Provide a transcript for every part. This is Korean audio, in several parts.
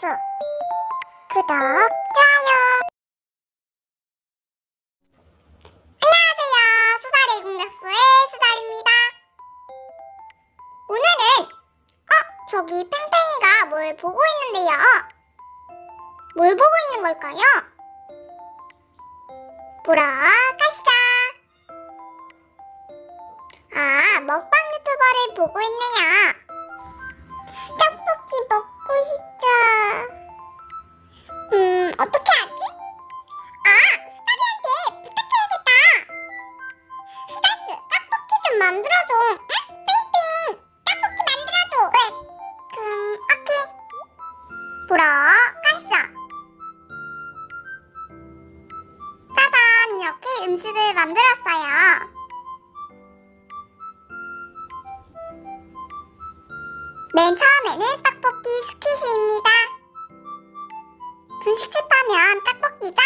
빅덕수. 구독, 좋아요. 안녕하세요. 수다리 빅덕수의 수다리입니다. 오늘은 어? 저기 팽팽이가 뭘 보고 있는데요. 뭘 보고 있는 걸까요? 보러 가시죠. 아 먹방 유튜버를 보고 있네요 음식을 만들었어요. 맨 처음에는 떡볶이 스키시입니다. 분식집 하면 떡볶이죠?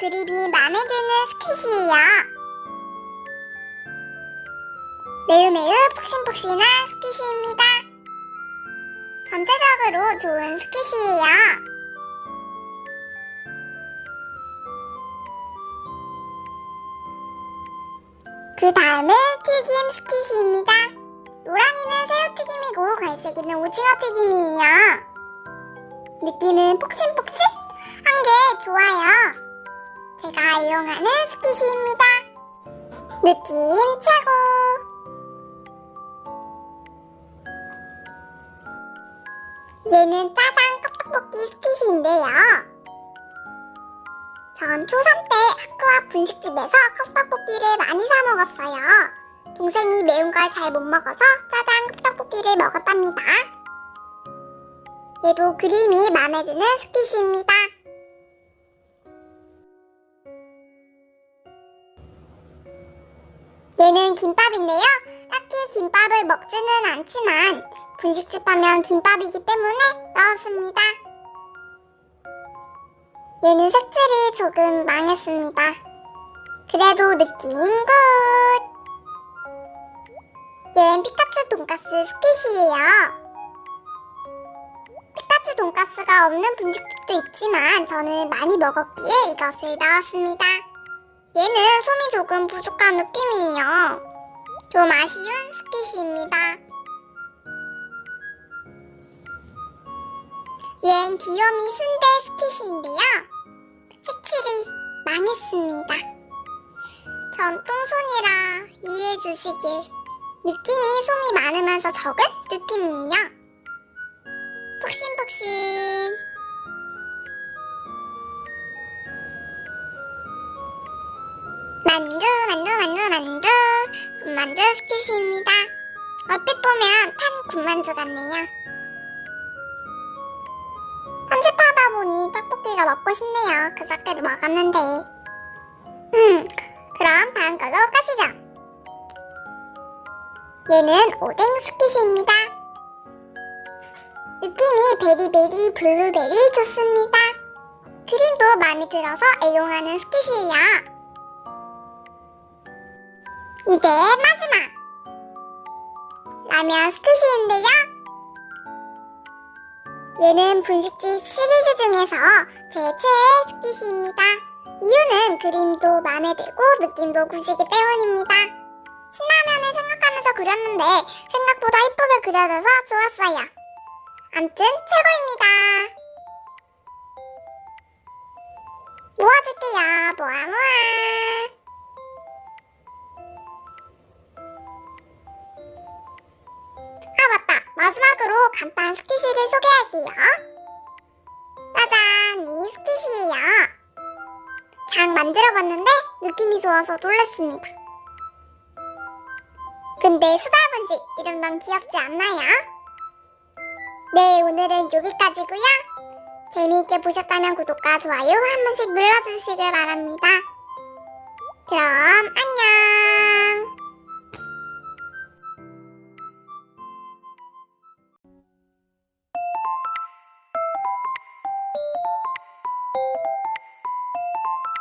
그립이 마음에 드는 스키시예요. 매우 매우 푹신푹신한 스키시입니다. 전체적으로 좋은 스키시예요. 그 다음은 튀김 스키시입니다. 노랑이는 새우튀김이고 갈색이는 오징어튀김이에요. 느낌은 폭신폭신 한 게 좋아요. 제가 이용하는 스키시입니다. 느낌 최고! 얘는 짜장 떡볶이 스키시인데요. 전 초3 때 학교 앞 분식집에서 컵떡볶이를 많이 사 먹었어요. 동생이 매운 걸 잘 못 먹어서 짜장 컵떡볶이를 먹었답니다. 얘도 그림이 마음에 드는 스키시입니다. 얘는 김밥인데요. 딱히 김밥을 먹지는 않지만 분식집 하면 김밥이기 때문에 넣었습니다. 얘는 색칠이 조금 망했습니다. 그래도 느낌 굿! 얘는 피카츄 돈가스 스키시예요. 피카츄 돈가스가 없는 분식집도 있지만 저는 많이 먹었기에 이것을 넣었습니다. 얘는 솜이 조금 부족한 느낌이에요. 좀 아쉬운 스키시입니다. 얘는 귀요미 순대 스키시인데요. 색칠이 망했습니다. 전 똥손이라 이해해 주시길. 느낌이 솜이 많으면서 적은 느낌이에요. 푹신푹신. 만두, 만두, 만두, 만두. 군만두 스키시입니다. 얼핏 보면 탄 군만두 같네요. 보니 떡볶이가 먹고 싶네요. 그저께도 먹었는데. 음, 그럼 다음 걸로 가시죠. 얘는 오뎅 스키시입니다. 느낌이 베리베리 블루베리 좋습니다. 그림도 마음에 들어서 애용하는 스키시예요. 이제 마지막 라면 스키시인데요. 얘는 분식집 시리즈 중에서 제 최애 스키시입니다. 이유는 그림도 마음에 들고 느낌도 굿이기 때문입니다. 신라면을 생각하면서 그렸는데 생각보다 이쁘게 그려져서 좋았어요. 암튼 최고입니다. 모아줄게요. 모아 모아. 아 마지막으로 간단 스키시를 소개할게요. 짜잔, 이 스키시예요. 그냥 만들어봤는데 느낌이 좋아서 놀랐습니다. 근데 수달분식 이름 너무 귀엽지 않나요? 네, 오늘은 여기까지고요. 재미있게 보셨다면 구독과 좋아요 한 번씩 눌러주시길 바랍니다. 그럼